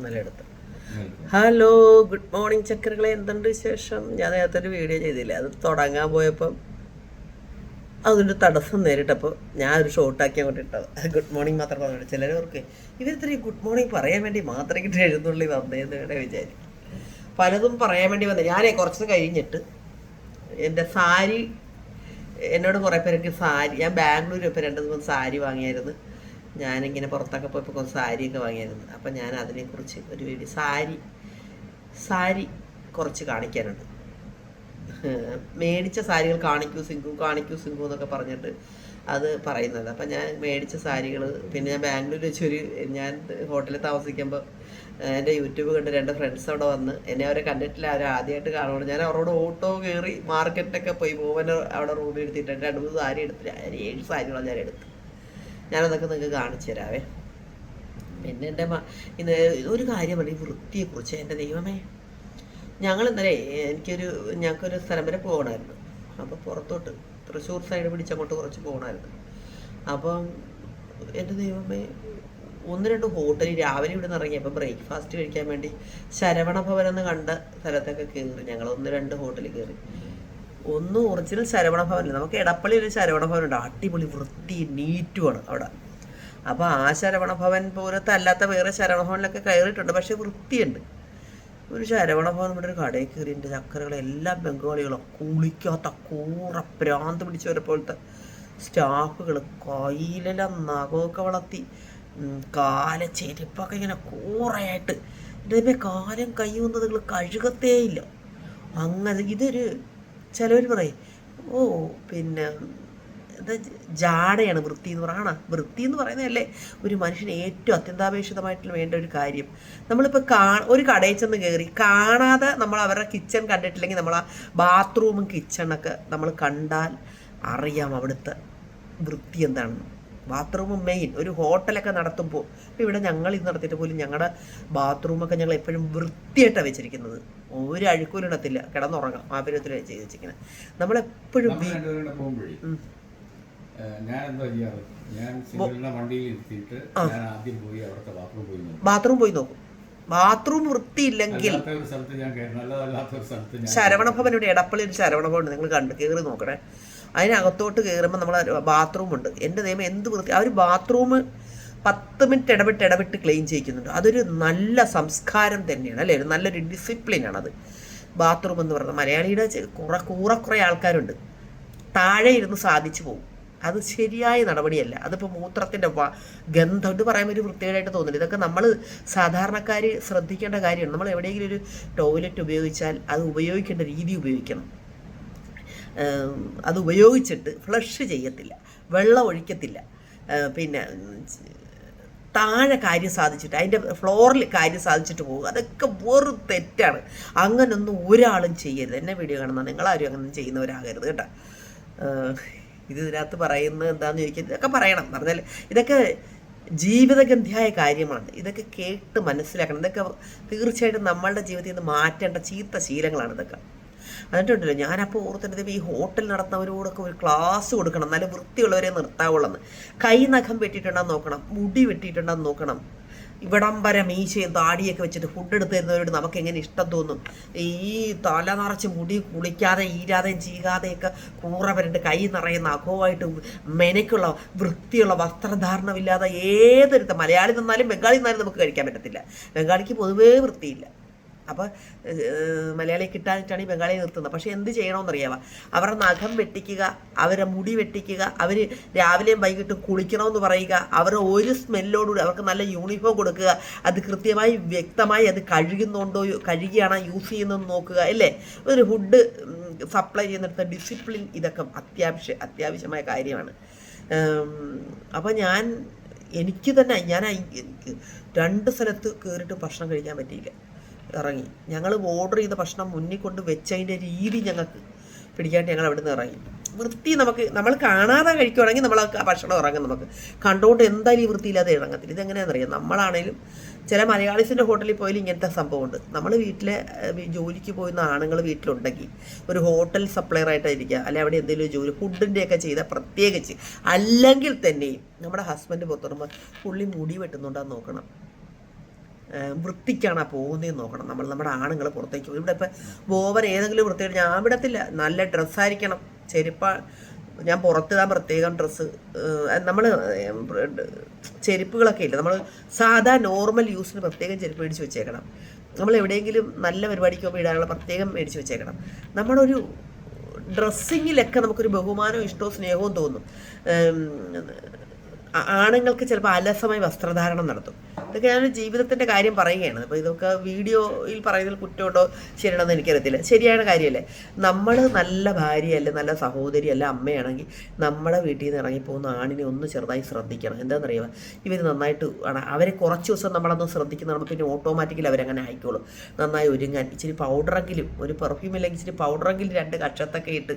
ഇന്നലെ എടുത്ത് hello good morning ചക്കരകളെ എന്തുണ്ട് വിശേഷം? ഞാൻ നേരത്തെ ഒരു വീഡിയോ ചെയ്തില്ലേ? അത് തുടങ്ങാൻ പോയപ്പം അതിന്റെ തടസ്സം നേരിട്ടപ്പോൾ ഞാൻ ഒരു ഷോർട്ടാക്കി അങ്ങോട്ട് ഇട്ടത്. ഗുഡ് മോർണിംഗ് മാത്രം പറഞ്ഞു ചിലരവർക്ക് ഇവരിത്ര ഗുഡ് മോർണിംഗ് പറയാൻ വേണ്ടി മാത്രമേ കിട്ടി എഴുന്നള്ളി വന്നേന്ന് ഇവിടെ വിചാരിക്കും. പലതും പറയാൻ വേണ്ടി വന്നത് ഞാനേ കുറച്ച് കഴിഞ്ഞിട്ട് എന്റെ സാരി എന്നോട് കുറേ പേരൊക്കെ സാരി ഞാൻ ബാംഗ്ലൂർ ഇപ്പം രണ്ട് ദിവസം സാരി വാങ്ങിയായിരുന്നു. ഞാനിങ്ങനെ പുറത്തൊക്കെ പോയപ്പോൾ കുറച്ച് സാരിയൊക്കെ വാങ്ങിയായിരുന്നു. അപ്പം ഞാൻ അതിനെക്കുറിച്ച് ഒരു വീഡിയോ സാരി സാരി കുറച്ച് കാണിക്കാനുണ്ട്. മേടിച്ച സാരികൾ കാണിക്കൂ സിങ്കു കാണിക്കൂ സിങ്കു എന്നൊക്കെ പറഞ്ഞിട്ട് അത് പറയുന്നത് അപ്പം ഞാൻ മേടിച്ച സാരികൾ പിന്നെ ഞാൻ ബാംഗ്ലൂർ വെച്ചൊരു ഞാൻ ഹോട്ടലിൽ താമസിക്കുമ്പോൾ എന്റെ യൂട്യൂബ് കണ്ട് രണ്ട് ഫ്രണ്ട്സ് അവിടെ വന്ന് എന്നെ അവരെ കണ്ടിട്ടില്ല. അവർ ആദ്യമായിട്ട് കാണുമ്പോൾ ഞാൻ അവരോട് ഓട്ടോ കയറി മാർക്കറ്റിലൊക്കെ പോയി. പോവൻ അവിടെ റൂമിൽ എടുത്തിട്ടുണ്ട് രണ്ട് മൂന്ന് സാരി എടുത്തില്ല ഏഴ് സാരികളാണ് ഞാൻ എടുത്തു ഞാനതൊക്കെ നിങ്ങൾക്ക് കാണിച്ചു തരാവേ. പിന്നെ എന്റെ ഇന്ന് ഒരു കാര്യമാണ് ഈ വൃത്തിയെക്കുറിച്ച് എന്റെ ദൈവമേ. ഞങ്ങൾ ഇന്നലെ എനിക്കൊരു ഞങ്ങൾക്കൊരു സ്ഥലം വരെ പോകണമായിരുന്നു. അപ്പോൾ പുറത്തോട്ട് തൃശ്ശൂർ സൈഡ് പിടിച്ചങ്ങോട്ട് കുറച്ച് പോകണമായിരുന്നു. അപ്പം എന്റെ ദൈവമേ ഒന്ന് രണ്ട് ഹോട്ടലിൽ രാവിലെ ഇവിടെ നിന്ന് ഇറങ്ങിയപ്പോൾ ബ്രേക്ക്ഫാസ്റ്റ് കഴിക്കാൻ വേണ്ടി ശരവണ ഭവൻ എന്ന് കണ്ട സ്ഥലത്തൊക്കെ കയറി ഞങ്ങൾ ഒന്ന് രണ്ട് ഹോട്ടലിൽ കയറി. ഒന്ന് ഒറിജിനൽ ശരവണ ഭവനില്ല നമുക്ക് എടപ്പള്ളി ഒരു ശരവണ ഭവൻ ഉണ്ട്. അടിപൊളി വൃത്തി നീറ്റുമാണ് അവിടെ. അപ്പോൾ ആ ശരവണ ഭവൻ പോലത്തെ അല്ലാത്ത വേറെ ശരവണ ഭവനിലൊക്കെ കയറിയിട്ടുണ്ട്. പക്ഷേ വൃത്തിയുണ്ട്. ഒരു ശരവണ ഭവൻ ഇവിടെ ഒരു കടയിൽ കയറി ചക്കരകൾ ചക്കരകളെല്ലാം ബംഗാളികളും കുളിക്കാത്ത കൂറ പ്രാന്ത് പിടിച്ചവരെ പോലത്തെ സ്റ്റാഫുകൾ കയ്യിലെല്ലാം നഖമൊക്കെ വളർത്തി കാല ചെരുപ്പൊക്കെ ഇങ്ങനെ കൂറയായിട്ട്. ഇതിന്റെ കാലം കയ്യുന്നത് നിങ്ങൾ കഴുകത്തേ ഇല്ല. അങ്ങനെ ഇതൊരു ചിലവർ പറയും ഓ പിന്നെ എന്താ ജാടയാണ് വൃത്തി എന്ന് പറയണ വൃത്തി എന്ന് പറയുന്നതല്ലേ ഒരു മനുഷ്യന് ഏറ്റവും അത്യന്താപേക്ഷിതമായിട്ട് വേണ്ട ഒരു കാര്യം. നമ്മളിപ്പോൾ കാ ഒരു കടയിൽ ചെന്ന് കയറി കാണാതെ നമ്മൾ അവരുടെ കിച്ചൺ കണ്ടിട്ടില്ലെങ്കിൽ നമ്മൾ ആ ബാത്റൂമും കിച്ചണൊക്കെ നമ്മൾ കണ്ടാൽ അറിയാം അവിടുത്തെ വൃത്തി എന്താണെന്ന്. ബാത്റൂമും മെയിൻ ഒരു ഹോട്ടലൊക്കെ നടത്തുമ്പോൾ ഇപ്പോൾ ഇവിടെ ഞങ്ങൾ ഇത് നടത്തിയിട്ട് പോലും ഞങ്ങളുടെ ബാത്റൂമൊക്കെ ഞങ്ങൾ എപ്പോഴും വൃത്തിയായിട്ടാണ് വെച്ചിരിക്കുന്നത്. ഒരു അഴുക്കൂലും ഇടത്തില്ല കിടന്നുറങ്ങാം ആ. പരുവത്തിലാണ് ചെയ്ത് വെച്ചിരിക്കുന്നത് നമ്മളെപ്പോഴും ബാത്റൂം പോയി നോക്കും. ബാത്റൂം വൃത്തിയില്ലെങ്കിൽ ശരവണഭവൻ ഇവിടെ എടപ്പള്ളി ഒരു ശരവണഭവൻ നിങ്ങൾ കണ്ട് കയറി നോക്കണേ. അതിനകത്തോട്ട് കയറുമ്പോൾ നമ്മൾ ബാത്റൂമുണ്ട് എന്റെ നിയമം എന്ത് വൃത്തി ആ ഒരു ബാത്റൂം പത്ത് മിനിറ്റ് ഇടപെട്ട് ഇടപെട്ട് ക്ലീൻ ചെയ്യിക്കുന്നുണ്ട്. അതൊരു നല്ല സംസ്കാരം തന്നെയാണ് അല്ലേ? ഒരു നല്ലൊരു അത് ബാത്റൂം എന്ന് പറയുന്നത് മലയാളിയുടെ കുറെ കൂറെ കുറേ ആൾക്കാരുണ്ട്. താഴെ ഇരുന്ന് സാധിച്ചു പോകും. അത് ശരിയായ നടപടിയല്ല. അതിപ്പോൾ മൂത്രത്തിന്റെ വ ഗന്ധം എന്ന് പറയുമ്പോൾ ഒരു വൃത്തികേടായിട്ട് തോന്നില്ല ഇതൊക്കെ നമ്മൾ സാധാരണക്കാർ ശ്രദ്ധിക്കേണ്ട കാര്യമാണ്. നമ്മൾ എവിടെയെങ്കിലും ഒരു ടോയ്ലറ്റ് ഉപയോഗിച്ചാൽ അത് ഉപയോഗിക്കേണ്ട രീതി ഉപയോഗിക്കണം. അത് ഉപയോഗിച്ചിട്ട് ഫ്ലഷ് ചെയ്യത്തില്ല വെള്ളം ഒഴിക്കത്തില്ല. പിന്നെ താഴെ കാര്യം സാധിച്ചിട്ട് അതിന്റെ ഫ്ലോറിൽ കാര്യം സാധിച്ചിട്ട് പോകും. അതൊക്കെ വെറും തെറ്റാണ്. അങ്ങനൊന്നും ഒരാളും ചെയ്യരുത്. എന്നെ വീഡിയോ കാണുന്ന നിങ്ങളാരും അങ്ങനെ ചെയ്യുന്നവരാകരുത് കേട്ടോ. ഇത് ഇതിനകത്ത് പറയുന്നത് എന്താണെന്ന് ചോദിക്കുന്നത് ഇതൊക്കെ പറയണം. പറഞ്ഞാൽ ഇതൊക്കെ ജീവിതഗന്ധിയായ കാര്യമാണ്. ഇതൊക്കെ കേട്ട് മനസ്സിലാക്കണം. ഇതൊക്കെ തീർച്ചയായിട്ടും നമ്മളുടെ ജീവിതത്തിൽ നിന്ന് മാറ്റേണ്ട ചീത്ത ശീലങ്ങളാണ് ഇതൊക്കെ. എന്നിട്ടുണ്ടല്ലോ ഞാനപ്പോൾ ഓർത്തിട്ട് ഈ ഹോട്ടൽ നടത്തുന്നവരോടൊക്കെ ഒരു ക്ലാസ് കൊടുക്കണം നല്ല വൃത്തിയുള്ളവരെ നിർത്താവുള്ളെന്ന് കൈ നഖം വെട്ടിയിട്ടുണ്ടെന്ന് നോക്കണം മുടി വെട്ടിയിട്ടുണ്ടെന്ന് നോക്കണം. ഇവിടം വരെ മീശയും താടിയൊക്കെ വെച്ചിട്ട് ഫുഡ് എടുത്ത് തരുന്നവരോട് നമുക്ക് എങ്ങനെ ഇഷ്ടം തോന്നും? ഈ തല നിറച്ച് മുടി കുളിക്കാതെ ഈരാതെയും ചീകാതെയൊക്കെ കൂറ വരണ്ട് കൈ നിറയുന്ന അഹോവായിട്ട് മെനക്കുള്ള വൃത്തിയുള്ള വസ്ത്രധാരണമില്ലാതെ ഏതൊരുത്ത മലയാളി നിന്നാലും ബംഗാളി നിന്നാലും നമുക്ക് കഴിക്കാൻ പറ്റത്തില്ല. ബംഗാളിക്ക് പൊതുവേ വൃത്തിയില്ല. അപ്പോൾ മലയാളി കിട്ടാനിട്ടാണ് ഈ ബംഗാളിയെ നിർത്തുന്നത്. പക്ഷേ എന്ത് ചെയ്യണമെന്നറിയാമോ അവരുടെ നഖം വെട്ടിക്കുക അവരെ മുടി വെട്ടിക്കുക അവർ രാവിലെയും വൈകിട്ടും കുളിക്കണമെന്ന് പറയുക അവരുടെ ഒരു സ്മെല്ലോടുകൂടി അവർക്ക് നല്ല യൂണിഫോം കൊടുക്കുക അത് കൃത്യമായി വ്യക്തമായി അത് കഴുകുന്നുണ്ടോ കഴുകിയാണോ യൂസ് ചെയ്യുന്നതെന്ന് നോക്കുക അല്ലേ? ഒരു ഫുഡ് സപ്ലൈ ചെയ്യുന്നിടത്ത് ഡിസിപ്ലിൻ ഇതൊക്കെ അത്യാവശ്യ അത്യാവശ്യമായ കാര്യമാണ്. അപ്പോൾ ഞാൻ എനിക്ക് തന്നെ ഞാൻ രണ്ട് സ്ഥലത്ത് കയറിയിട്ട് ഭക്ഷണം കഴിക്കാൻ പറ്റിയില്ല. ഇറങ്ങി. ഞങ്ങൾ ഓർഡർ ചെയ്ത ഭക്ഷണം മുന്നിൽ കൊണ്ട് വെച്ചതിന്റെ രീതി ഞങ്ങൾക്ക് പിടിക്കാണ്ട് ഞങ്ങൾ അവിടെ നിന്ന് ഇറങ്ങി. വൃത്തി നമുക്ക് നമ്മൾ കാണാതെ കഴിക്കുവാണെങ്കിൽ നമ്മൾ ആ ഭക്ഷണം ഇറങ്ങും നമുക്ക്. കണ്ടുകൊണ്ട് എന്തായാലും ഈ വൃത്തിയില്ലാതെ ഇറങ്ങത്തില്ല. ഇതെങ്ങനെയാണെന്നറിയാം? നമ്മളാണെങ്കിലും ചില മലയാളീസിന്റെ ഹോട്ടലിൽ പോയാലും ഇങ്ങനത്തെ സംഭവമുണ്ട്. നമ്മൾ വീട്ടിലെ ജോലിക്ക് പോയിരുന്ന ആണുങ്ങൾ വീട്ടിലുണ്ടെങ്കിൽ ഒരു ഹോട്ടൽ സപ്ലയർ ആയിട്ടായിരിക്കുക. അല്ലെ അവിടെ എന്തെങ്കിലും ജോലി ഫുഡിന്റെയൊക്കെ ചെയ്താൽ പ്രത്യേകിച്ച്. അല്ലെങ്കിൽ തന്നെയും നമ്മുടെ ഹസ്ബൻഡ് പുറത്തുറമ്പോൾ പുള്ളി മുടി വെട്ടുന്നുണ്ടാന്ന് നോക്കണം. വൃത്തിക്കാണ് പോകുന്നതെന്ന് നോക്കണം. നമ്മൾ നമ്മുടെ ആണുങ്ങൾ പുറത്തേക്ക് ഇവിടെ ഇപ്പം ഓവർ ഏതെങ്കിലും വൃത്തിയായിട്ട് ഞാൻ വിടത്തില്ല. നല്ല ഡ്രസ്സായിരിക്കണം ചെരുപ്പ ഞാൻ പുറത്തിടാൻ പ്രത്യേകം ഡ്രസ്സ് നമ്മൾ ചെരുപ്പുകളൊക്കെ ഇല്ല? നമ്മൾ സാധാ നോർമൽ യൂസിന് പ്രത്യേകം ചെരുപ്പ് മേടിച്ച് വെച്ചേക്കണം. നമ്മൾ എവിടെയെങ്കിലും നല്ല പരിപാടിക്ക് ഇടാനുള്ള പ്രത്യേകം മേടിച്ച് വെച്ചേക്കണം. നമ്മുടെ ഒരു ഡ്രസ്സിങ്ങിലൊക്കെ നമുക്കൊരു ബഹുമാനവും ഇഷ്ടവും സ്നേഹവും തോന്നും. ആണുങ്ങൾക്ക് ചിലപ്പോൾ അലസമായി വസ്ത്രധാരണം നടത്തും. ഇതൊക്കെ ഞാൻ ജീവിതത്തിന്റെ കാര്യം പറയുകയാണ്. അപ്പോൾ ഇതൊക്കെ വീഡിയോയിൽ പറയുന്നതിൽ കുറ്റമുണ്ടോ? ശരിയാണെന്ന് എനിക്കറിയത്തില്ല. ശരിയാണ് കാര്യമല്ലേ? നമ്മൾ നല്ല ഭാര്യയല്ല നല്ല സഹോദരിയല്ല അമ്മയാണെങ്കിൽ നമ്മളെ വീട്ടിൽ നിന്ന് ഇറങ്ങിപ്പോകുന്ന ആണിനെ ഒന്ന് ചെറുതായി ശ്രദ്ധിക്കണം. എന്താണെന്നറിയുക ഇവർ നന്നായിട്ട് ആണ്. അവരെ കുറച്ച് ദിവസം നമ്മളൊന്ന് ശ്രദ്ധിക്കുന്ന നമ്മൾ പിന്നെ ഓട്ടോമാറ്റിക്കലി അവരങ്ങനെ ആയിക്കോളും. നന്നായി ഒരുങ്ങാൻ. ഇച്ചിരി പൗഡറെങ്കിലും ഒരു പെർഫ്യൂം അല്ലെങ്കിൽ ഇച്ചിരി പൗഡറെങ്കിലും രണ്ട് കക്ഷത്തൊക്കെ ഇട്ട്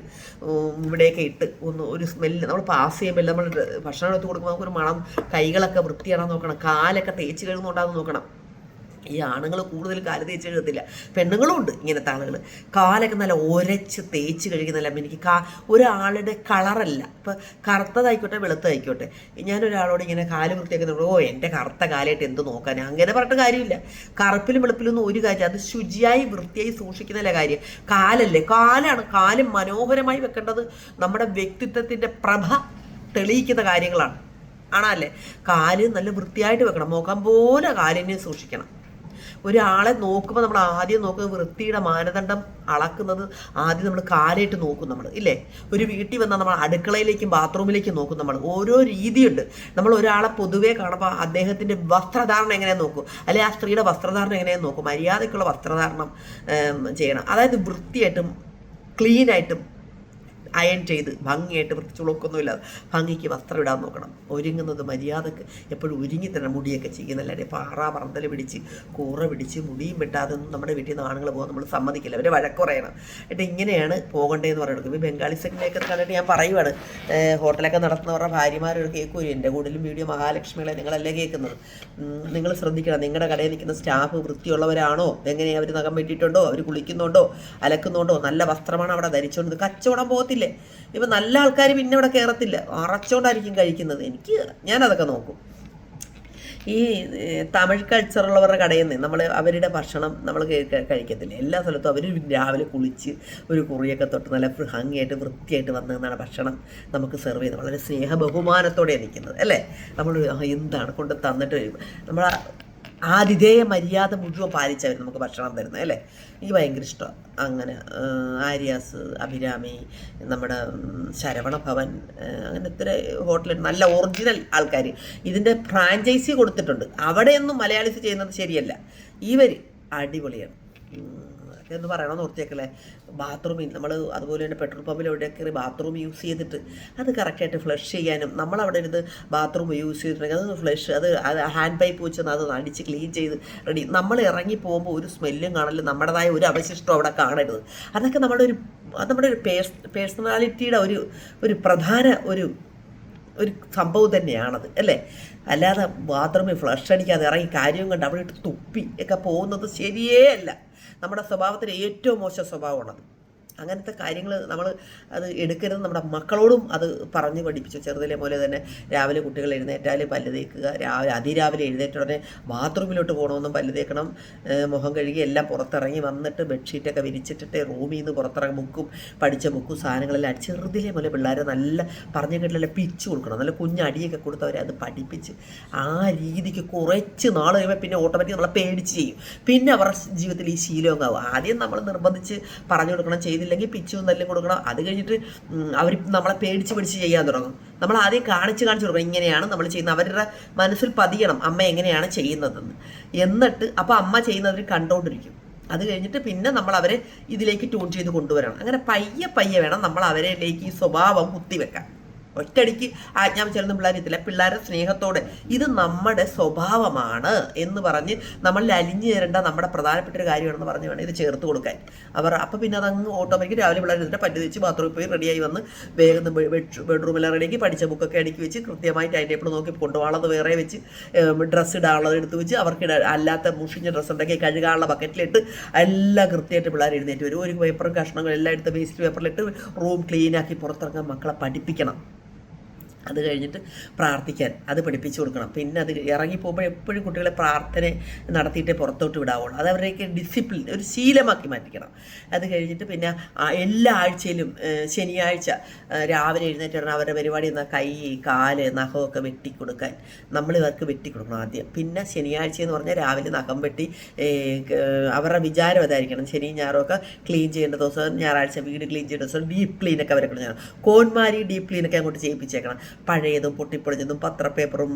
ഇവിടെയൊക്കെ ഇട്ട് ഒന്ന് ഒരു സ്മെല്ല് നമ്മൾ പാസ് ചെയ്യുമ്പോൾ നമ്മൾ ഭക്ഷണം എടുത്ത് കൊടുക്കുമ്പോൾ നമുക്കൊരു മണം കൈകളൊക്കെ വൃത്തിയാണോ നോക്കണം. കാലൊക്കെ തേച്ച് കഴുകുന്നുണ്ടാകുന്ന നോക്കണം. ഈ ആണുങ്ങൾ കൂടുതൽ കാൽ തേച്ച് കഴുകത്തില്ല. പെണ്ണുങ്ങളും ഉണ്ട് ഇങ്ങനത്തെ ആളുകൾ കാലൊക്കെ നല്ല ഒരച്ച് തേച്ച് കഴുകുന്നില്ല എനിക്ക് കാ ഒരാളുടെ കളറല്ല. ഇപ്പം കറുത്തതായിക്കോട്ടെ വെളുത്തതായിക്കോട്ടെ. ഞാനൊരാളോട് ഇങ്ങനെ കാൽ വൃത്തിയാക്കുന്നുണ്ട് ഓ എന്റെ കറുത്ത കാലായിട്ട് എന്ത് നോക്കാൻ? അങ്ങനെ പറഞ്ഞിട്ട് കാര്യമില്ല. കറുപ്പിലും വെളുപ്പിലൊന്നും ഒരു കാര്യം അത് ശുചിയായി വൃത്തിയായി സൂക്ഷിക്കുന്നില്ല കാര്യം. കാലല്ലേ കാലാണ് കാൽ മനോഹരമായി വെക്കേണ്ടത് നമ്മുടെ വ്യക്തിത്വത്തിന്റെ പ്രഭ തെളിയിക്കുന്ന കാര്യങ്ങളാണ്. ആണല്ലേ? കാൽ നല്ല വൃത്തിയായിട്ട് വെക്കണം. മുഖം പോലെ കാലിനെ സൂക്ഷിക്കണം. ഒരാളെ നോക്കുമ്പോൾ നമ്മൾ ആദ്യം നോക്കുന്നത് വൃത്തിയുടെ മാനദണ്ഡം അളക്കുന്നത് ആദ്യം നമ്മൾ കാലായിട്ട് നോക്കും നമ്മൾ ഇല്ലേ? ഒരു വീട്ടിൽ വന്നാൽ നമ്മൾ അടുക്കളയിലേക്കും ബാത്റൂമിലേക്കും നോക്കും നമ്മൾ. ഓരോ രീതിയുണ്ട്. നമ്മൾ ഒരാളെ പൊതുവേ കാണുമ്പോൾ അദ്ദേഹത്തിന്റെ വസ്ത്രധാരണം എങ്ങനെ നോക്കും? അല്ലെങ്കിൽ ആ സ്ത്രീയുടെ വസ്ത്രധാരണം എങ്ങനെ നോക്കും? മര്യാദയ്ക്കുള്ള വസ്ത്രധാരണം ചെയ്യണം. അതായത് വൃത്തിയായിട്ടും ക്ലീനായിട്ടും അയൺ ചെയ്ത് ഭംഗിയായിട്ട് വൃത്തിച്ചുളക്കൊന്നുമില്ലാതെ ഭംഗിക്ക് വസ്ത്രം ഇടാൻ നോക്കണം. ഒരുങ്ങുന്നത് മര്യാദയ്ക്ക് എപ്പോഴും ഒരുങ്ങി തന്നെ മുടിയൊക്കെ ചെയ്യുന്നല്ലാതെ പാറ പറന്തൽ പിടിച്ച് കൂറ പിടിച്ച് മുടിയും വെട്ടാതെ ഒന്നും നമ്മുടെ വീട്ടിൽ നിന്ന് ആണുങ്ങൾ പോകാൻ നമ്മൾ സമ്മതിക്കില്ല. അവരെ വഴക്ക് പറയണം. എന്നിട്ട് ഇങ്ങനെയാണ് പോകേണ്ടതെന്ന് പറയുന്നത് ഇപ്പോൾ ബംഗാളി സെഗ്നൊക്കെ കണ്ടിട്ട് ഞാൻ പറയുവാണ്. ഹോട്ടലൊക്കെ നടത്തുന്നവരുടെ ഭാര്യമാരൊരു കേൾക്കും എന്റെ കൂടുതലും വീഡിയോ മഹാലക്ഷ്മികളെ നിങ്ങളല്ലേ കേൾക്കുന്നത്. നിങ്ങൾ ശ്രദ്ധിക്കണം. നിങ്ങളുടെ കടയിൽ നിൽക്കുന്ന സ്റ്റാഫ് വൃത്തിയുള്ളവരാണോ? എങ്ങനെയാണ് അവർ നഖം വെട്ടിയിട്ടുണ്ടോ? അവർ കുളിക്കുന്നുണ്ടോ? അലക്കുന്നുണ്ടോ? നല്ല വസ്ത്രമാണ് അവിടെ ധരിച്ചുകൊണ്ട് കച്ചവടം പോകത്തില്ലേ. ഇപ്പം നല്ല ആൾക്കാർ പിന്നെ ഇവിടെ കയറത്തില്ല അറച്ചോണ്ടായിരിക്കും കഴിക്കുന്നത്. എനിക്ക് ഞാനതൊക്കെ നോക്കും. ഈ തമിഴ് കൾച്ചറുള്ളവരുടെ കടയിൽ നിന്ന് നമ്മൾ അവരുടെ ഭക്ഷണം നമ്മൾ കഴിക്കത്തില്ല? എല്ലാ സ്ഥലത്തും അവർ രാവിലെ കുളിച്ച് ഒരു കുറിയൊക്കെ തൊട്ട് നല്ല ഭംഗിയായിട്ട് വൃത്തിയായിട്ട് വന്നു എന്നാണ് ഭക്ഷണം നമുക്ക് സെർവ് ചെയ്യുന്നത്. വളരെ സ്നേഹ ബഹുമാനത്തോടെ നിൽക്കുന്നത്. അല്ലേ? നമ്മൾ എന്താണ് കൊണ്ട് തന്നിട്ട് നമ്മൾ ആതിഥേയ മര്യാദ മുഴുവൻ പാലിച്ചവർ നമുക്ക് ഭക്ഷണം തരുന്നത് അല്ലേ? എനിക്ക് ഭയങ്കര ഇഷ്ടമാണ് അങ്ങനെ ആര്യാസ് അഭിരാമി നമ്മുടെ ശരവണ ഭവൻ അങ്ങനെ ഇത്ര ഹോട്ടലിൽ നല്ല ഒറിജിനൽ ആൾക്കാർ ഇതിന്റെ ഫ്രാഞ്ചൈസി കൊടുത്തിട്ടുണ്ട്. അവിടെയൊന്നും മലയാളീസ് ചെയ്യുന്നത് ശരിയല്ല. ഇവർ അടിപൊളിയാണ്. എന്ന് പറയണം ഓർത്തിയേക്കല്ലേ? ബാത്റൂമിൽ നമ്മൾ അതുപോലെ തന്നെ പെട്രോൾ പമ്പിൽ എവിടെ കയറി ബാത്റൂം യൂസ് ചെയ്തിട്ട് അത് കറക്റ്റായിട്ട് ഫ്ലഷ് ചെയ്യാനും നമ്മൾ അവിടെ ഇരുന്ന് ബാത്റൂം യൂസ് ചെയ്തിട്ടുണ്ടെങ്കിൽ അത് ഫ്ലഷ് അത് ഹാൻഡ് പൈപ്പ് വെച്ച് അത് അടിച്ച് ക്ലീൻ ചെയ്ത് റെഡി നമ്മൾ ഇറങ്ങി പോകുമ്പോൾ ഒരു സ്മെല്ലും കാണലും നമ്മുടേതായ ഒരു അവശിഷ്ടം അവിടെ കാണരുത്. അതൊക്കെ നമ്മുടെ ഒരു നമ്മുടെ ഒരു പേഴ്സ് പേഴ്സണാലിറ്റിയുടെ ഒരു ഒരു പ്രധാന ഒരു ഒരു സംഭവം തന്നെയാണത് അല്ലേ? അല്ലാതെ ബാത്റൂമിൽ ഫ്ലഷ് അടിക്കാതെ ഇറങ്ങി കാര്യം കണ്ട് അവിടെ ഇട്ട് തുപ്പി ഒക്കെ പോകുന്നത് ശരിയേ അല്ല. നമ്മുടെ സ്വഭാവത്തിന് ഏറ്റവും മോശം സ്വഭാവമാണത്. അങ്ങനത്തെ കാര്യങ്ങൾ നമ്മൾ അത് എടുക്കരുത്. നമ്മുടെ മക്കളോടും അത് പറഞ്ഞ് പഠിപ്പിച്ചു. ചെറുതിലെ പോലെ തന്നെ രാവിലെ കുട്ടികൾ എഴുന്നേറ്റാൽ പല്ല് തേക്കുക രാവിലെ അതിരാവിലെ എഴുന്നേറ്റ ഉടനെ ബാത്റൂമിലോട്ട് പോകണമെന്നും പല്ല് തേക്കണം. മുഖം കഴുകി എല്ലാം പുറത്തിറങ്ങി വന്നിട്ട് ബെഡ്ഷീറ്റൊക്കെ വിരിച്ചിട്ടിട്ട് റൂമിൽ നിന്ന് പുറത്തിറങ്ങി. ബുക്കും പഠിച്ച ബുക്കും സാധനങ്ങളെല്ലാം ചെറുതിലെ പോലെ പിള്ളേരെ നല്ല പറഞ്ഞ കേട്ടില്ല പിച്ച് കൊടുക്കണം. നല്ല കുഞ്ഞടിയൊക്കെ കൊടുത്ത് അവരെ അത് പഠിപ്പിച്ച് ആ രീതിക്ക് കുറച്ച് നാൾ കഴിയുമ്പോൾ പിന്നെ ഓട്ടോമാറ്റിക് നമ്മളെ പേടിച്ച് ചെയ്യും. പിന്നെ അവരുടെ ജീവിതത്തിൽ ഈ ശീലമൊക്കെ ആവും. ആദ്യം നമ്മൾ നിർബന്ധിച്ച് പറഞ്ഞു കൊടുക്കണം ചെയ്തില്ലെങ്കിൽ പിച്ചും നല്ല കൊടുക്കണം. അത് കഴിഞ്ഞിട്ട് അവർ നമ്മളെ പേടിച്ച് പിടിച്ച് ചെയ്യാൻ തുടങ്ങും. നമ്മൾ ആദ്യം കാണിച്ച് കാണിച്ച് കൊടുക്കണം. ഇങ്ങനെയാണ് നമ്മൾ ചെയ്യുന്നത്. അവരുടെ മനസ്സിൽ പതിയണം. അമ്മ എങ്ങനെയാണ് ചെയ്യുന്നതെന്ന്. എന്നിട്ട് അപ്പോൾ അമ്മ ചെയ്യുന്നവർ കണ്ടുകൊണ്ടിരിക്കും അത് കഴിഞ്ഞിട്ട് പിന്നെ നമ്മൾ അവരെ ഇതിലേക്ക് ട്യൂൺ ചെയ്ത് കൊണ്ടുവരണം. അങ്ങനെ പയ്യെ പയ്യെ വേണം നമ്മൾ അവരിലേക്ക് ഈ സ്വഭാവം കുത്തിവെക്കാൻ. ഒറ്റയടിക്ക് ആജ്ഞാപിച്ചാലൊന്നും പിള്ളേരെത്തില്ല പിള്ളേരെ സ്നേഹത്തോടെ ഇത് നമ്മുടെ സ്വഭാവമാണ് എന്ന് പറഞ്ഞ് നമ്മളിൽ അലിഞ്ഞു തരേണ്ട നമ്മുടെ പ്രധാനപ്പെട്ട ഒരു കാര്യമാണെന്ന് പറഞ്ഞ് വേണം ഇത് ചേർത്ത് കൊടുക്കാൻ. അവർ അപ്പം പിന്നെ അതങ്ങ് ഓട്ടോമാറ്റിക് രാവിലെ പിള്ളേർ എന്നിട്ട് പറ്റി വെച്ച് ബാത്റൂമിൽ പോയി റെഡിയായി വന്ന് വേഗം ബെഡ്റൂമിൽ റെഡിയാക്കി പഠിച്ച ബുക്കൊക്കെ അടുക്കി വെച്ച് കൃത്യമായി ടൈം ടേബിൾ നോക്കി കൊണ്ടുപോകാനുള്ളത് വേറെ വെച്ച് ഡ്രസ്സ് ഇടാനുള്ളത് എടുത്ത് വെച്ച് അവർക്ക് അല്ലാത്ത മുഷിഞ്ഞ ഡ്രസ്സ് ഉണ്ടെങ്കിൽ കഴുകാനുള്ള ബക്കറ്റിലിട്ട് എല്ലാം കൃത്യമായിട്ട് പിള്ളേർ എഴുന്നേറ്റ് വരും. ഒരു പേപ്പറും കഷ്ണങ്ങളും എല്ലാം എടുത്ത് വേസ്റ്റ് പേപ്പറിലിട്ട് റൂം ക്ലീനാക്കി പുറത്തിറങ്ങാൻ മക്കളെ പഠിപ്പിക്കണം. അത് കഴിഞ്ഞിട്ട് പ്രാർത്ഥിക്കാൻ അത് പഠിപ്പിച്ചു കൊടുക്കണം. പിന്നെ അത് ഇറങ്ങി പോകുമ്പോൾ എപ്പോഴും കുട്ടികളെ പ്രാർത്ഥന നടത്തിയിട്ടേ പുറത്തോട്ട് വിടാവുള്ളൂ. അത് അവരുടെയൊക്കെ ഡിസിപ്ലിൻ ഒരു ശീലമാക്കി മാറ്റിക്കണം. അത് കഴിഞ്ഞിട്ട് പിന്നെ എല്ലാ ആഴ്ചയിലും ശനിയാഴ്ച രാവിലെ എഴുന്നേറ്റ് അവരുടെ പരിപാടി എന്നാൽ കൈ കാൽ നഖമൊക്കെ വെട്ടിക്കൊടുക്കാൻ. നമ്മൾ ഇവർക്ക് വെട്ടിക്കൊടുക്കണം ആദ്യം. പിന്നെ ശനിയാഴ്ച എന്ന് പറഞ്ഞാൽ രാവിലെ നഖം വെട്ടി അവരുടെ വിചാരം അതായിരിക്കണം. ശനി ഞായറൊക്കെ ക്ലീൻ ചെയ്യേണ്ട ദിവസം ഞായറാഴ്ച വീട് ക്ലീൻ ചെയ്യേണ്ട ദിവസം ഡീപ്പ് ക്ലീനൊക്കെ അവരെ കൊണ്ട് ചെയ്യണം. കോന്മാരി ഡീപ്പ് ക്ലീനൊക്കെ അങ്ങോട്ട് ചെയ്യിപ്പിച്ചേക്കണം. പഴയതും പൊട്ടിപ്പൊളിഞ്ഞതും പത്രപ്പേപ്പറും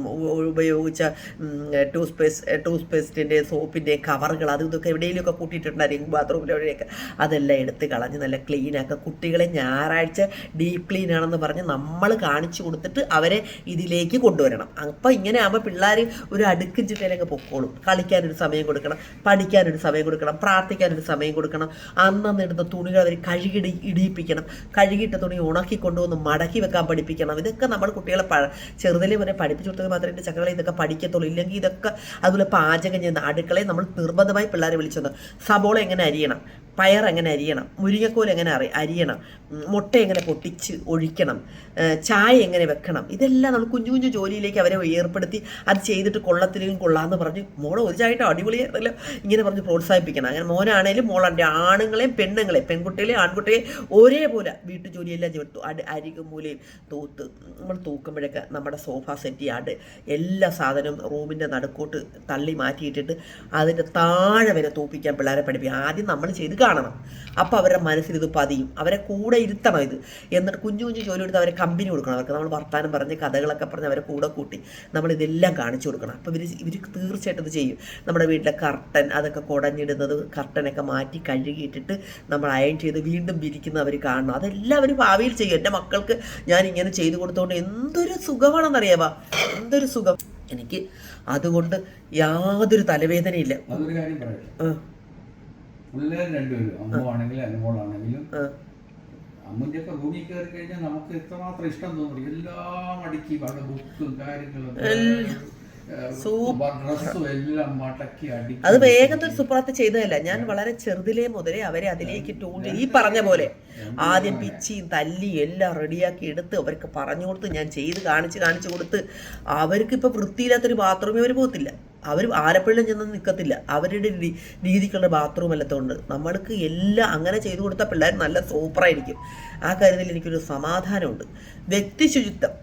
ഉപയോഗിച്ച ടൂത്ത് പേസ്റ്റ് ടൂത്ത് പേസ്റ്റിന്റെ സോപ്പിന്റെ കവറുകൾ അതും ഇതൊക്കെ എവിടെയെങ്കിലുമൊക്കെ കൂട്ടിയിട്ടുണ്ടായിരിക്കും ബാത്റൂമിൽ എവിടെയൊക്കെ അതെല്ലാം എടുത്ത് കളഞ്ഞ് നല്ല ക്ലീനാക്കുക കുട്ടികളെ ഞായറാഴ്ച ഡീപ്പ് ക്ലീൻ ആണെന്ന് പറഞ്ഞ് നമ്മൾ കാണിച്ചു കൊടുത്തിട്ട് അവരെ ഇതിലേക്ക് കൊണ്ടുവരണം. അപ്പം ഇങ്ങനെ ആകുമ്പോൾ പിള്ളേർ ഒരു അടുക്കും ചിട്ടയിലൊക്കെ പൊക്കോളും. കളിക്കാനൊരു സമയം കൊടുക്കണം പഠിക്കാനൊരു സമയം കൊടുക്കണം പ്രാർത്ഥിക്കാനൊരു സമയം കൊടുക്കണം. അന്നന്ന് ഇടുന്ന തുണികൾ അവർ കഴുകി ഇടിയിപ്പിക്കണം. കഴുകിയിട്ട തുണി ഉണക്കി കൊണ്ടുവന്ന് മടക്കി വെക്കാൻ പഠിപ്പിക്കണം. ഇതൊക്കെ നമ്മൾ കുട്ടികളെ പ ചെറുതിലെ വരെ പഠിപ്പിച്ചു കൊടുത്തത് മാത്രമേ എന്റെ ചക്രകളെ ഇതൊക്കെ പഠിക്കത്തുള്ളൂ. ഇല്ലെങ്കിൽ ഇതൊക്കെ അതുപോലെ പാചകം ചെയ്യുന്ന അടുക്കളയെ നമ്മൾ നിർബന്ധമായി പിള്ളേരെ വിളിച്ചു വന്നു സബോള എങ്ങനെ അരിയണം? പയർ എങ്ങനെ അരിയണം? മുരിങ്ങക്കോൽ എങ്ങനെ അറി അരിയണം? മുട്ട എങ്ങനെ പൊട്ടിച്ച് ഒഴിക്കണം? ചായ എങ്ങനെ വെക്കണം? ഇതെല്ലാം നമ്മൾ കുഞ്ഞു കുഞ്ഞു ജോലിയിലേക്ക് അവരെ ഏർപ്പെടുത്തി അത് ചെയ്തിട്ട് കൊള്ളത്തിലും കൊള്ളാമെന്ന് പറഞ്ഞ് മോളെ ഒരു ചായട്ടോ അടിപൊളിയായിരുന്നല്ലോ ഇങ്ങനെ പറഞ്ഞ് പ്രോത്സാഹിപ്പിക്കണം. അങ്ങനെ മോനാണേലും മോളുണ്ട് ആണുങ്ങളെയും പെണ്ണുങ്ങളെയും പെൺകുട്ടികളെയും ആൺകുട്ടികളെയും ഒരേപോലെ വീട്ടു ജോലിയെല്ലാം ചെയ്തു. അടി അരികും മൂലയും തൂത്ത് നമ്മൾ തൂക്കുമ്പോഴൊക്കെ നമ്മുടെ സോഫ സെറ്റ് എല്ലാ സാധനവും റൂമിന്റെ നടുക്കോട്ട് തള്ളി മാറ്റിയിട്ടിട്ട് അതിന്റെ താഴെ വരെ തൂപ്പിക്കാൻ പിള്ളേരെ പഠിപ്പിക്കും. ആദ്യം നമ്മൾ ചെയ്ത് കാണണം. അപ്പോൾ അവരുടെ മനസ്സിൽ ഇത് പതിയും. അവരെ കൂടെ ഇരുത്തണം ഇത്. എന്നിട്ട് കുഞ്ഞു കുഞ്ഞു ജോലി എടുത്ത് അവരെ കമ്പനി കൊടുക്കണം. അവർക്ക് നമ്മൾ വർത്താനം പറഞ്ഞ് കഥകളൊക്കെ പറഞ്ഞ് അവരെ കൂടെ കൂട്ടി നമ്മൾ ഇതെല്ലാം കാണിച്ചു കൊടുക്കണം. അപ്പോൾ ഇവർ ഇവർ തീർച്ചയായിട്ടും ഇത് ചെയ്യും. നമ്മുടെ വീട്ടിലെ കർട്ടൻ അതൊക്കെ കുടഞ്ഞിടുന്നത് കർട്ടനൊക്കെ മാറ്റി കഴുകിയിട്ടിട്ട് നമ്മൾ അയൺ ചെയ്ത് വീണ്ടും വിരിക്കുന്നത് അവർ കാണണം. അതെല്ലാം അവർ ഭാവിയിൽ ചെയ്യും. എന്റെ മക്കൾക്ക് ഞാൻ ഇങ്ങനെ ചെയ്തു കൊടുത്തുകൊണ്ട് എന്തൊരു സുഖമാണെന്നറിയാവാ? എന്തൊരു സുഖം. എനിക്ക് അതുകൊണ്ട് യാതൊരു തലവേദനയില്ല. അതൊരു കാര്യം പറയാം ആ, പിള്ളേർ രണ്ടുപേരും അമ്മുവാണെങ്കിലും അനുമോളാണെങ്കിലും ആ. അമ്മുന്റെയൊക്കെ റൂമിൽ കയറി കഴിഞ്ഞാൽ നമുക്ക് എത്രമാത്രം ഇഷ്ടം എല്ലാം അടുക്കി. അവിടെ ബുക്കും കാര്യങ്ങളും അത് വേഗത്തിൽ സുപ്രാത്ത് ചെയ്തതല്ല. ഞാൻ വളരെ ചെറുതിലേ മുതലേ അവരെ അതിലേക്ക് ടൂണ്ട് ഈ പറഞ്ഞ പോലെ ആദ്യം പിച്ചിയും തല്ലി എല്ലാം റെഡിയാക്കി എടുത്ത് അവർക്ക് പറഞ്ഞു കൊടുത്ത് ഞാൻ ചെയ്ത് കാണിച്ച് കാണിച്ചു കൊടുത്ത് അവർക്ക് ഇപ്പൊ വൃത്തിയില്ലാത്തൊരു ബാത്റൂമേ അവർ പോകത്തില്ല. അവർ ആലപ്പുഴയിലും ചെന്ന് നിൽക്കത്തില്ല അവരുടെ രീതിക്കുള്ള ബാത്റൂം അല്ലാത്തതുകൊണ്ട് നമ്മൾക്ക് എല്ലാം അങ്ങനെ ചെയ്തു കൊടുത്ത പിള്ളേർ നല്ല സൂപ്പറായിരിക്കും. ആ കാര്യത്തിൽ എനിക്കൊരു സമാധാനമുണ്ട്. വ്യക്തി ശുചിത്വം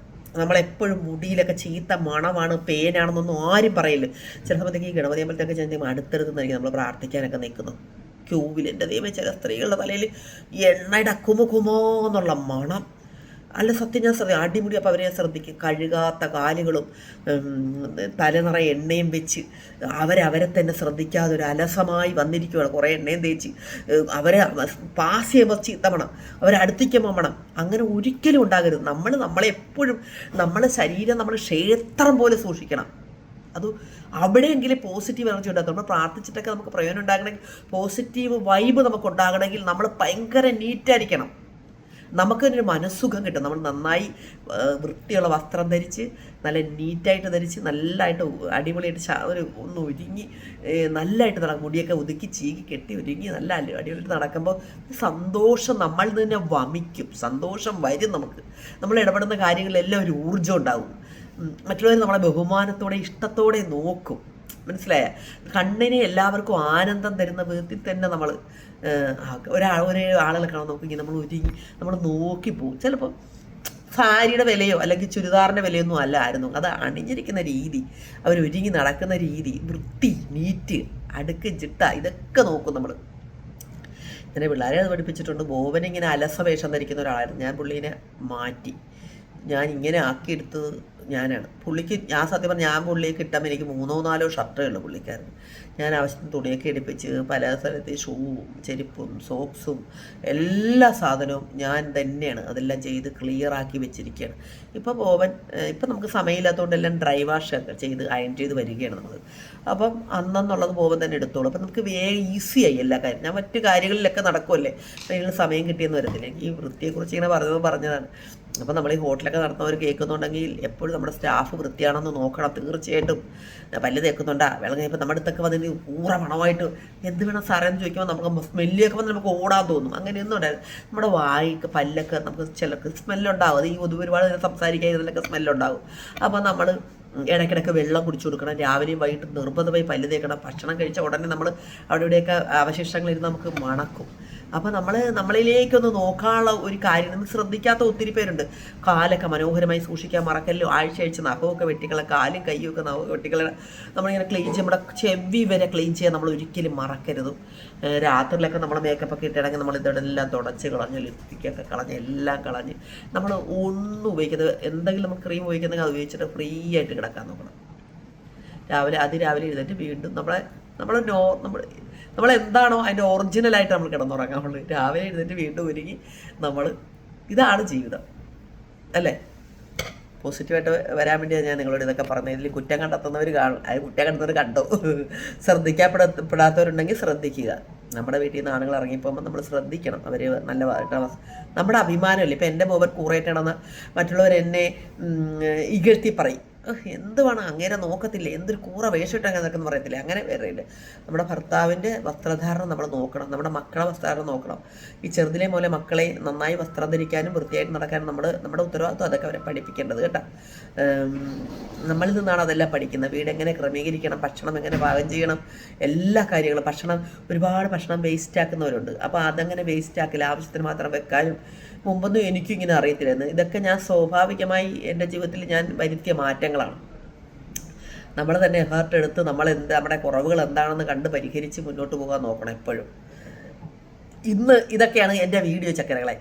നമ്മളെപ്പോഴും മുടിയിലൊക്കെ ചീത്ത മണമാണ് പേനാണെന്നൊന്നും ആരും പറയില്ല. ചില സമയത്തേക്ക് ഈ ഗണപതി അമ്പലത്തൊക്കെ ചെന്ന് അടുത്തടുത്തുനിന്നായിരിക്കും നമ്മൾ പ്രാർത്ഥിക്കാനൊക്കെ നിൽക്കുന്നത് ക്യൂവിൽ എന്റെ ദൈവം ചില സ്ത്രീകളുടെ തലയിൽ എണ്ണയുടെ കുമുകുമോ എന്നുള്ള മണം. അല്ല സത്യം ഞാൻ ശ്രദ്ധ അടിമുടി അപ്പോൾ അവരെ ശ്രദ്ധിക്കും. കഴുകാത്ത കാലുകളും തലനിറ എണ്ണയും വെച്ച് അവരവരെ തന്നെ ശ്രദ്ധിക്കാതെ ഒരു അലസമായി വന്നിരിക്കുകയാണ് കുറേ എണ്ണയും തേച്ച് അവരെ പാസ് ചെയ്യുമ്പോൾ ചീത്തമണം അവരടുത്തേക്ക് മണം അങ്ങനെ ഒരിക്കലും ഉണ്ടാകരുത്. നമ്മൾ നമ്മളെപ്പോഴും നമ്മുടെ ശരീരം നമ്മൾ ക്ഷേത്രം പോലെ സൂക്ഷിക്കണം. അത് അവിടെയെങ്കിലും പോസിറ്റീവ് എനർജി ഉണ്ടാകും നമ്മൾ പ്രാർത്ഥിച്ചിട്ടൊക്കെ നമുക്ക് പ്രയോജനം ഉണ്ടാകണമെങ്കിൽ പോസിറ്റീവ് വൈബ് നമുക്ക് ഉണ്ടാകണമെങ്കിൽ നമ്മൾ ഭയങ്കര നീറ്റായിരിക്കണം. നമുക്കൊരു മനസ്സുഖം കിട്ടും. നമ്മൾ നന്നായി വൃത്തിയുള്ള വസ്ത്രം ധരിച്ച് നല്ല നീറ്റായിട്ട് ധരിച്ച് നല്ലതായിട്ട് അടിപൊളിയായിട്ട് ഒരു ഒന്ന് ഒരുങ്ങി നല്ലതായിട്ട് നടക്കും മുടിയൊക്കെ ഒതുക്കി ചീകി കെട്ടി ഒരുങ്ങി നല്ല അടി- അടിപൊളിയായിട്ട് നടക്കുമ്പോൾ സന്തോഷം നമ്മൾ തന്നെ വമിക്കും. സന്തോഷം വരും നമുക്ക്. നമ്മൾ ഇടപെടുന്ന കാര്യങ്ങളിലെല്ലാം ഒരു ഊർജം ഉണ്ടാവും. മറ്റുള്ളവർ നമ്മളെ ബഹുമാനത്തോടെ ഇഷ്ടത്തോടെ നോക്കും. മനസ്സിലായ? കണ്ണിനെ എല്ലാവർക്കും ആനന്ദം തരുന്ന വിധത്തിൽ തന്നെ നമ്മൾ ഒരാൾ ഒരേ ആളുകളെ കാണാൻ നോക്കി നമ്മൾ ഒരുങ്ങി നമ്മൾ നോക്കിപ്പോവും ചിലപ്പോൾ സാരിയുടെ വിലയോ അല്ലെങ്കിൽ ചുരിദാറിന്റെ വിലയൊന്നും അല്ല ആയിരുന്നു. അത് അണിഞ്ഞിരിക്കുന്ന രീതി അവർ ഒരുങ്ങി നടക്കുന്ന രീതി വൃത്തി നീറ്റ് അടുക്ക് ചിട്ട ഇതൊക്കെ നോക്കും നമ്മൾ ഇങ്ങനെ പിള്ളേരെ അത് പഠിപ്പിച്ചിട്ടുണ്ട്. ബോബൻ ഇങ്ങനെ അലസവേഷം ധരിക്കുന്ന ഒരാളായിരുന്നു. ഞാൻ പുള്ളീനെ മാറ്റി. ഞാൻ ഇങ്ങനെ ആക്കിയെടുത്തത് ഞാനാണ്. പുള്ളിക്ക് ഞാൻ സത്യം പറഞ്ഞാൽ ഞാൻ പുള്ളിയെ കിട്ടാൻ എനിക്ക് മൂന്നോ നാലോ ഷർട്ടേ ഉള്ളൂ പുള്ളിക്കാരന്. ഞാൻ ആവശ്യത്തിന് തുണിയൊക്കെ എടുപ്പിച്ച് പല സ്ഥലത്ത് ഷൂവും ചെരുപ്പും സോക്സും എല്ലാ സാധനവും ഞാൻ തന്നെയാണ് അതെല്ലാം ചെയ്ത് ക്ലിയർ ആക്കി വെച്ചിരിക്കുകയാണ് ഇപ്പോൾ പോവൻ ഇപ്പം നമുക്ക് സമയമില്ലാത്തതുകൊണ്ട് എല്ലാം ഡ്രൈ വാഷ് ചെയ്ത് അയൺ ചെയ്ത് വരികയാണ് നമ്മൾ അപ്പം അന്നെന്നുള്ളത് ബോബൻ തന്നെ എടുത്തോളൂ. അപ്പം നമുക്ക് വേഗം ഈസിയായി എല്ലാ കാര്യം. ഞാൻ മറ്റു കാര്യങ്ങളിലൊക്കെ നടക്കുമല്ലേ അപ്പം സമയം കിട്ടിയെന്ന് വരത്തില്ല. എനിക്ക് ഈ വൃത്തിയെക്കുറിച്ച് ഇങ്ങനെ പറഞ്ഞത് പറഞ്ഞതാണ്. അപ്പം നമ്മൾ ഈ ഹോട്ടലൊക്കെ നടത്തുന്നവർ കേൾക്കുന്നുണ്ടെങ്കിൽ എപ്പോഴും നമ്മുടെ സ്റ്റാഫ് വൃത്തിയാണെന്ന് നോക്കണം തീർച്ചയായിട്ടും. പല്ല് തേക്കുന്നുണ്ടാ വെള്ളം കഴിയുമ്പോൾ നമ്മുടെ അടുത്തൊക്കെ വന്നിട്ട് ഊറ മണമായിട്ട് എന്ത് വേണം സാറേ എന്ന് ചോദിക്കുമ്പോൾ നമുക്ക് സ്മെല്ലൊക്കെ വന്ന് നമുക്ക് ഓടാൻ തോന്നും. അങ്ങനെയൊന്നും ഉണ്ടായിരുന്നു നമ്മുടെ വായിക്ക് പല്ലൊക്കെ നമുക്ക് ചിലർക്ക് സ്മെല്ലുണ്ടാവും. അത് ഈ ഒരുപാട് നേരം സംസാരിക്കാൻ ഇതിലൊക്കെ സ്മെല്ലുണ്ടാവും. അപ്പോൾ നമ്മൾ ഇടയ്ക്കിടയ്ക്ക് വെള്ളം കുടിച്ചു കൊടുക്കണം. രാവിലെയും വൈകിട്ട് നിർബന്ധമായി പല്ല് തേക്കണം. ഭക്ഷണം കഴിച്ച ഉടനെ നമ്മൾ അവിടെ ഇവിടെയൊക്കെ അവശിഷ്ടങ്ങളിരുന്ന് നമുക്ക് മണക്കും. അപ്പോൾ നമ്മൾ നമ്മളിലേക്കൊന്ന് നോക്കാനുള്ള ഒരു കാര്യം നമ്മൾ ശ്രദ്ധിക്കാത്ത ഒത്തിരി പേരുണ്ട്. കാലൊക്കെ മനോഹരമായി സൂക്ഷിക്കാൻ മറക്കല്ലോ ആഴ്ച ആഴ്ച നഖമൊക്കെ വെട്ടിക്കളെ കാലും കൈയും ഒക്കെ നഖമൊക്കെ വെട്ടിക്കളെ നമ്മളിങ്ങനെ ക്ലീൻ ചെയ്യും നമ്മുടെ ചെവി വരെ ക്ലീൻ ചെയ്യാൻ നമ്മൾ ഒരിക്കലും മറക്കരുത്. രാത്രിയിലൊക്കെ നമ്മൾ മേക്കപ്പ് ഒക്കെ ഇട്ടിടങ്ങി നമ്മൾ ഇതെല്ലാം തുടച്ച് കളഞ്ഞ് ലിപ്സ്റ്റിക്കൊക്കെ കളഞ്ഞ് എല്ലാം കളഞ്ഞ് നമ്മൾ ഒന്നും ഉപയോഗിക്കുന്നത് എന്തെങ്കിലും നമ്മൾ ക്രീം ഉപയോഗിക്കുന്നെങ്കിൽ അത് ഉപയോഗിച്ചിട്ട് ഫ്രീ ആയിട്ട് കിടക്കാൻ നോക്കണം. രാവിലെ അതിരാവിലെ എഴുന്നേറ്റ് വീണ്ടും നമ്മളെ നമ്മൾ നോ നമ്മൾ നമ്മൾ എന്താണോ അതിന്റെ ഒറിജിനലായിട്ട് നമ്മൾ കിടന്നുറങ്ങാറുള്ളൂ രാവിലെ എഴുന്നേറ്റ് വീണ്ടും ഒരുങ്ങി നമ്മൾ ഇതാണ് ജീവിതം. അല്ലേ? പോസിറ്റീവായിട്ട് വരാൻ വേണ്ടിയാണ് ഞാൻ നിങ്ങളോട് ഇതൊക്കെ പറഞ്ഞത്. ഇതിൽ കുറ്റം കണ്ടെത്തുന്നവർ കാണും അത് കുറ്റം കണ്ടെത്തുന്നവർ കണ്ടു. ശ്രദ്ധിക്കപ്പെടപ്പെടാത്തവരുണ്ടെങ്കിൽ ശ്രദ്ധിക്കുക. നമ്മുടെ വീട്ടിൽ നിന്ന് ആണുങ്ങൾ ഇറങ്ങിപ്പോകുമ്പോൾ നമ്മൾ ശ്രദ്ധിക്കണം. അവർ നല്ല നമ്മുടെ അഭിമാനമല്ലേ? ഇപ്പം എന്റെ ബോബൻ കൂറേറ്റണമെന്ന് മറ്റുള്ളവർ എന്നെ ഇകഴ്ത്തി പറയും. "ഉഹ്, എന്ത് വേണം? അങ്ങനെ നോക്കത്തില്ല? എന്തൊരു കൂറ വേഷിട്ടങ്ങ് എന്നൊക്കെ പറയത്തില്ല? അങ്ങനെ വേറെ ഇല്ല. നമ്മുടെ ഭർത്താവിന്റെ വസ്ത്രധാരണം നമ്മൾ നോക്കണം. നമ്മുടെ മക്കളെ വസ്ത്രധാരണം നോക്കണം. ഈ ചെറുതിലെ പോലെ മക്കളെ നന്നായി വസ്ത്രം ധരിക്കാനും വൃത്തിയായിട്ട് നടക്കാനും നമ്മൾ നമ്മുടെ ഉത്തരവാദിത്വം അതൊക്കെ അവരെ പഠിപ്പിക്കേണ്ടത് കേട്ടോ. നമ്മളിൽ നിന്നാണ് അതെല്ലാം പഠിക്കുന്നത്. വീട് എങ്ങനെ ക്രമീകരിക്കണം? ഭക്ഷണം എങ്ങനെ പാകം ചെയ്യണം? എല്ലാ കാര്യങ്ങളും. ഭക്ഷണം ഒരുപാട് ഭക്ഷണം വേസ്റ്റ് ആക്കുന്നവരുണ്ട്. അപ്പോൾ അതങ്ങനെ വേസ്റ്റ് ആക്കില്ല ആവശ്യത്തിന് മാത്രം വെക്കാനും മുമ്പൊന്നും എനിക്കും ഇങ്ങനെ അറിയത്തില്ലായിരുന്നു. ഇതൊക്കെ ഞാൻ സ്വാഭാവികമായി എന്റെ ജീവിതത്തിൽ ഞാൻ വരുത്തിയ മാറ്റങ്ങളാണ്. നമ്മൾ തന്നെ എഫേർട്ട് എടുത്ത് നമ്മൾ എന്ത് നമ്മുടെ കുറവുകൾ എന്താണെന്ന് കണ്ട് പരിഹരിച്ച് മുന്നോട്ട് പോകാൻ നോക്കണം എപ്പോഴും. ഇന്ന് ഇതൊക്കെയാണ് എന്റെ വീഡിയോ ചക്കരകളെ.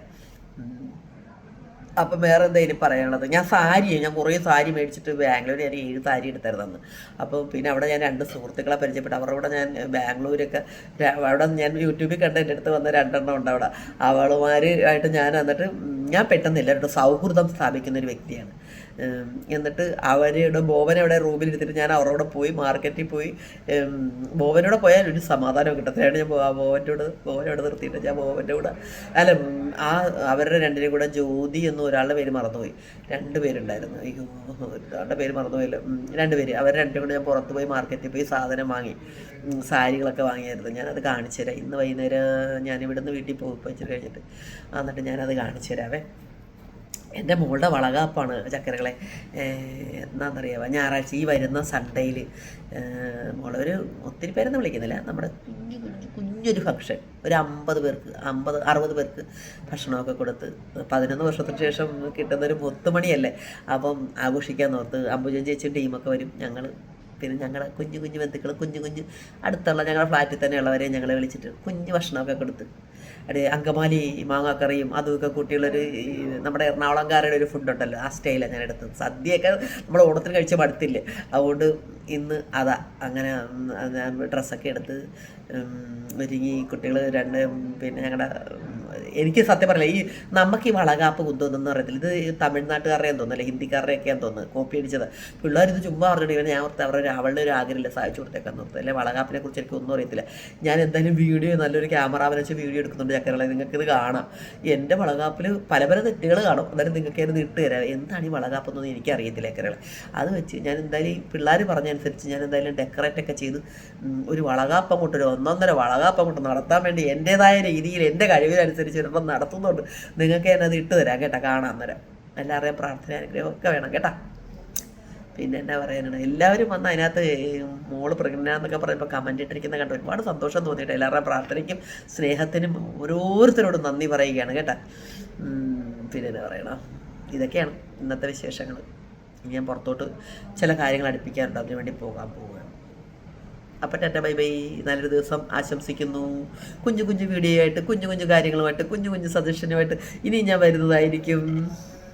അപ്പം വേറെ എന്തെങ്കിലും പറയാനുള്ളത്? ഞാൻ സാരി ഞാൻ കുറേ സാരി മേടിച്ചിട്ട് ബാംഗ്ലൂർ ഞാൻ ഏഴ് സാരി എടുത്തായിരുന്നു അപ്പോൾ പിന്നെ അവിടെ ഞാൻ രണ്ട് സുഹൃത്തുക്കളെ പരിചയപ്പെട്ടു. അവരുടെ കൂടെ ഞാൻ ബാംഗ്ലൂരൊക്കെ അവിടെ ഞാൻ യൂട്യൂബിൽ കണ്ട എന്റെ അടുത്ത് വന്ന രണ്ടെണ്ണം ഉണ്ട് അവിടെ. അവളുമാരുമായിട്ട് ഞാൻ എന്നിട്ട് ഞാൻ പെട്ടെന്ന് എല്ലാവരുടെ സൗഹൃദം സ്ഥാപിക്കുന്ന ഒരു വ്യക്തിയാണ്. എന്നിട്ട് അവരുടെ ബോവനെ അവിടെ റൂമിൽ എടുത്തിട്ട് ഞാൻ അവരോട് പോയി മാർക്കറ്റിൽ പോയി. ഉം, ബോവനോടെ പോയാൽ ഒരു സമാധാനം കിട്ടത്തിലാണ് ഞാൻ ബോ- കൂടെ ബോവനോട് ബോവനോട് നിർത്തിയിട്ട് ഞാൻ ബോവന്റെ കൂടെ അല്ല ആ അവരുടെ രണ്ടിനെയും കൂടെ ജ്യോതി എന്ന ഒരാളുടെ പേര് മറന്നുപോയി. രണ്ട് പേരുണ്ടായിരുന്നു. അയ്യോ ഒരാളുടെ പേര് മറന്നുപോയല്ലോ. രണ്ട് പേര്. അവർ രണ്ടും കൂടെ ഞാൻ പുറത്ത് പോയി മാർക്കറ്റിൽ പോയി സാധനം വാങ്ങി. സാരികളൊക്കെ വാങ്ങിയായിരുന്നു. ഞാനത് കാണിച്ചു തരാം ഇന്ന് വൈകുന്നേരം ഞാൻ ഇവിടുന്ന് വീട്ടിൽ പോകും. ഇച്ചിരി കഴിഞ്ഞിട്ട്. എന്നിട്ട് ഞാനത് കാണിച്ചു തരാവേ എന്റെ മോളുടെ വളകാപ്പാണ് ചക്കരകളെ. എന്താണെന്നറിയാമോ ഞായറാഴ്ച ഈ വരുന്ന സൺഡേയിൽ മോളൊരു ഒത്തിരി പേരൊന്നും വിളിക്കുന്നില്ല. നമ്മുടെ കുഞ്ഞു കുഞ്ഞു കുഞ്ഞൊരു ഫംഗ്ഷൻ ഒരു അമ്പത് പേർക്ക് അമ്പത് അറുപത് പേർക്ക് ഭക്ഷണമൊക്കെ കൊടുത്ത് പതിനൊന്ന് വർഷത്തിന് ശേഷം കിട്ടുന്നൊരു മുത്തുമണിയല്ലേ? അപ്പം ആഘോഷിക്കാൻ ഓർത്ത് അമ്പുജൻ ചേച്ചിയും ടീമൊക്കെ വരും. ഞങ്ങൾ പിന്നെ ഞങ്ങളുടെ കുഞ്ഞു കുഞ്ഞു ബന്ധുക്കൾ കുഞ്ഞു കുഞ്ഞു അടുത്തുള്ള ഞങ്ങളുടെ ഫ്ലാറ്റിൽ തന്നെയുള്ളവരെ ഞങ്ങളെ വിളിച്ചിട്ട് കുഞ്ഞു ഭക്ഷണമൊക്കെ കൊടുത്ത്. അത് അങ്കമാലി മാങ്ങാക്കറിയും അതുമൊക്കെ കൂട്ടിയുള്ളൊരു നമ്മുടെ എറണാകുളംകാരുടെ ഒരു ഫുഡുണ്ടല്ലോ ആ സ്റ്റൈലാണ് ഞാൻ എടുത്തത്. സദ്യയൊക്കെ നമ്മൾ ഓണത്തിന് കഴിച്ച മടുത്തില്ലേ? അതുകൊണ്ട് ഇന്ന് അതാ അങ്ങനെ ഡ്രസ്സൊക്കെ എടുത്ത് ഒരുങ്ങി കുട്ടികൾ രണ്ട് പിന്നെ ഞങ്ങളുടെ എനിക്ക് സത്യം പറയില്ല ഈ നമുക്ക് ഈ വളകാപ്പ് കുന്തോന്നെന്ന് അറിയത്തില്ല ഇത് തമിഴ്നാട്ടുകാരുടെയും തോന്നുന്നില്ല ഹിന്ദിക്കാരുടെയൊക്കെയാന്ന് തോന്നുന്നു കോപ്പി അടിച്ചത്. പിള്ളേർ ഇത് ചുമ്മാ പറഞ്ഞിട്ട് ഇവൻ ഞാൻ ഓർത്ത് അവരുടെ അവളുടെ ഒരു ആഗ്രഹമില്ല സഹായിച്ചു കൊടുത്തേക്കാൻ ഓർത്ത്. അല്ലെ വളകാപ്പിനെ കുറിച്ച് എനിക്ക് ഒന്നും അറിയത്തില്ല. ഞാൻ എന്തായാലും വീഡിയോ നല്ലൊരു ക്യാമറ വെച്ച് വീഡിയോ എടുക്കുന്നുണ്ട് ചക്കരകളെ. നിങ്ങൾക്ക് ഇത് കാണാം. എന്റെ വളകാപ്പിൽ പല പല തെറ്റുകൾ കാണും. അന്നേരം നിങ്ങൾക്ക് അതിന് ഇട്ട് തരാം. എന്താണ് ഈ വളകാപ്പ് എന്നൊന്നും എനിക്കറിയത്തില്ല ചക്കരകളെ. അത് വെച്ച് ഞാൻ എന്തായാലും ഈ പിള്ളേർ പറഞ്ഞനുസരിച്ച് ഞാൻ എന്തായാലും ഡെക്കറേറ്റ് ഒക്കെ ചെയ്ത് ഒരു വളകാപ്പ് ഒരു ഒന്നൊന്നര വളകാപ്പ് അങ്ങോട്ട് നടത്താൻ വേണ്ടി എന്റെതായ രീതിയിൽ എന്റെ കഴിവിനനുസരിച്ച് ഒരെണ്ണം നടത്തുന്നുണ്ട്. നിങ്ങൾക്ക് അത് ഇട്ട് തരാം കേട്ടോ കാണാൻ നേരം. എല്ലാവരുടെയും പ്രാർത്ഥന അനുഗ്രഹം ഒക്കെ വേണം കേട്ടോ. പിന്നെ എന്നാ പറയാനാണ് എല്ലാവരും വന്ന് അതിനകത്ത് മോൾ പ്രഗ്നന്റ് പറയുമ്പോൾ കമന്റ് ഇട്ടിരിക്കുന്ന കണ്ട് ഒരുപാട് സന്തോഷം തോന്നിയിട്ട് എല്ലാവരുടെയും പ്രാർത്ഥനയ്ക്കും സ്നേഹത്തിനും ഓരോരുത്തരോടും നന്ദി പറയുകയാണ് കേട്ടോ. പിന്നെ എന്നാ പറയണം ഇതൊക്കെയാണ് ഇന്നത്തെ വിശേഷങ്ങൾ ഞാൻ പുറത്തോട്ട് ചില കാര്യങ്ങൾ അടുപ്പിക്കാറുണ്ട് അതിനു വേണ്ടി പോകാൻ പോവുകയാണ്. അപ്പം ടാറ്റ ബൈ ബൈ. നല്ലൊരു ദിവസം ആശംസിക്കുന്നു. കുഞ്ഞു കുഞ്ഞു വീഡിയോ ആയിട്ട് കുഞ്ഞു കുഞ്ഞു കാര്യങ്ങളുമായിട്ട് കുഞ്ഞു കുഞ്ഞു സജഷനുമായിട്ട് ഇനി ഞാൻ വരുന്നതായിരിക്കും.